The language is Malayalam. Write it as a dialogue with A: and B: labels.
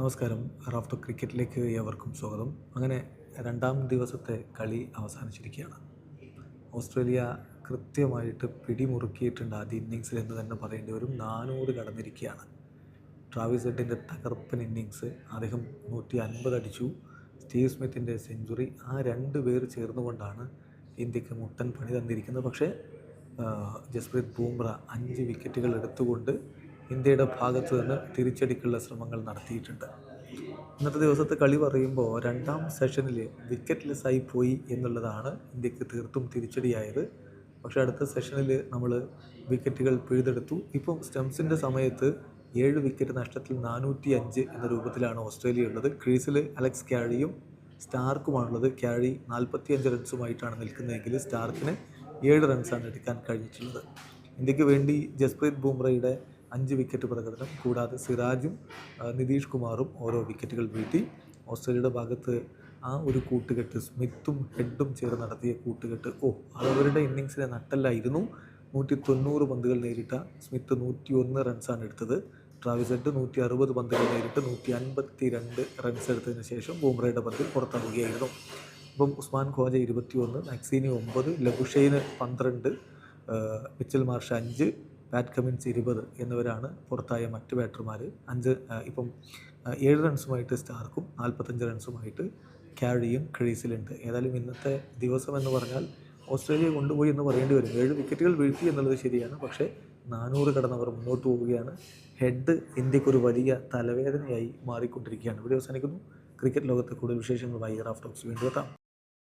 A: നമസ്കാരം. റാഫ്റ്റോ ക്രിക്കറ്റിലേക്ക് ഏവർക്കും സ്വാഗതം. അങ്ങനെ രണ്ടാം ദിവസത്തെ കളി അവസാനിച്ചിരിക്കുകയാണ്. ഓസ്ട്രേലിയ കൃത്യമായിട്ട് പിടിമുറുക്കിയിട്ടുണ്ട് ആദ്യ ഇന്നിങ്സിൽ എന്ന് തന്നെ പറയേണ്ടി വരും. നാനൂറ് കടന്നിരിക്കുകയാണ്. ട്രാവിസ് ഹെഡിന്റെ തകർപ്പൻ ഇന്നിങ്സ് അദ്ദേഹം നൂറ്റി അൻപത് അടിച്ചു. സ്റ്റീവ് സ്മിത്തിന്റെ സെഞ്ചുറി ആ രണ്ട് പേര് ചേർന്നുകൊണ്ടാണ് ഇന്ത്യയ്ക്ക് മുട്ടൻ പണി തന്നിരിക്കുന്നത്. പക്ഷേ ജസ്പ്രീത് ബൂംറ അഞ്ച് വിക്കറ്റുകൾ എടുത്തുകൊണ്ട് ഇന്ത്യയുടെ ഭാഗത്തു നിന്ന് തിരിച്ചടിക്കുള്ള ശ്രമങ്ങൾ നടത്തിയിട്ടുണ്ട്. ഇന്നത്തെ ദിവസത്തെ കളി പറയുമ്പോൾ രണ്ടാം സെഷനിൽ വിക്കറ്റ്ലെസ് ആയി പോയി എന്നുള്ളതാണ് ഇന്ത്യയ്ക്ക് തീർത്തും തിരിച്ചടിയായത്. പക്ഷേ അടുത്ത സെഷനിൽ നമ്മൾ വിക്കറ്റുകൾ പിഴുതെടുത്തു. ഇപ്പം സ്റ്റംസിന്റെ സമയത്ത് ഏഴ് വിക്കറ്റ് നഷ്ടത്തിൽ നാനൂറ്റി അഞ്ച് എന്ന രൂപത്തിലാണ് ഓസ്ട്രേലിയ ഉള്ളത്. ക്രീസിൽ അലക്സ് ക്യാരിയും സ്റ്റാർക്കുമാണുള്ളത്. ക്യാരി നാൽപ്പത്തി അഞ്ച് റൺസുമായിട്ടാണ് നിൽക്കുന്നതെങ്കിൽ സ്റ്റാർക്കിന് ഏഴ് റൺസാണ് എടുക്കാൻ കഴിഞ്ഞിട്ടുള്ളത്. ഇന്ത്യയ്ക്ക് വേണ്ടി ജസ്പ്രീത് ബുംറയുടെ അഞ്ച് വിക്കറ്റ് പ്രകടനം കൂടാതെ സിറാജും നിതീഷ് കുമാറും ഓരോ വിക്കറ്റുകൾ വീഴ്ത്തി ഓസ്ട്രേലിയയുടെ ഭാഗത്ത് ആ ഒരു കൂട്ടുകെട്ട് സ്മിത്തും ഹെഡും ചേർന്ന് നടത്തിയ കൂട്ടുകെട്ട് ഓ അതവരുടെ ഇന്നിങ്സിലെ നട്ടല്ലായിരുന്നു. നൂറ്റി തൊണ്ണൂറ് പന്തുകൾ നേരിട്ട സ്മിത്ത് നൂറ്റി ഒന്ന് റൺസാണ് എടുത്തത്. ട്രാവിസ് ഹെഡ് നൂറ്റി അറുപത് പന്തുകൾ നേരിട്ട് നൂറ്റി അൻപത്തി രണ്ട് റൺസ് എടുത്തതിന് ശേഷം ബൂംറയുടെ പന്തിൽ പുറത്താവുകയായിരുന്നു. അപ്പം ഉസ്മാൻ ഖ്വാജ ഇരുപത്തി ഒന്ന് മാക്സീനി ഒമ്പത് ലബുഷൈന് പന്ത്രണ്ട് മിച്ചൽ മാർഷ് അഞ്ച് പാറ്റ് കമിൻസ് ഇരുപത് എന്നിവരാണ് പുറത്തായ മറ്റ് ബാറ്റർമാർ. അഞ്ച് ഇപ്പം ഏഴ് റൺസുമായിട്ട് സ്റ്റാർക്കും നാൽപ്പത്തഞ്ച് റൺസുമായിട്ട് ക്യാരിയും ക്രീസിലുണ്ട് ഏതായാലും ഇന്നത്തെ ദിവസം എന്ന് പറഞ്ഞാൽ ഓസ്ട്രേലിയ കൊണ്ടുപോയി എന്ന് പറയേണ്ടി വരും. ഏഴ് വിക്കറ്റുകൾ വീഴ്ത്തി എന്നുള്ളത് ശരിയാണ്. പക്ഷേ നാനൂറ് കടന്നവർ മുന്നോട്ട് പോവുകയാണ്. ഹെഡ് ഇന്ത്യക്കൊരു വലിയ തലവേദനയായി മാറിക്കൊണ്ടിരിക്കുകയാണ്. ഇവിടെ അവസാനിക്കുന്നു. ക്രിക്കറ്റ് ലോകത്തെ കൂടുതൽ വിശേഷങ്ങളുമായി ഓഫ് ടോക്സ് വീണ്ടും എത്താം.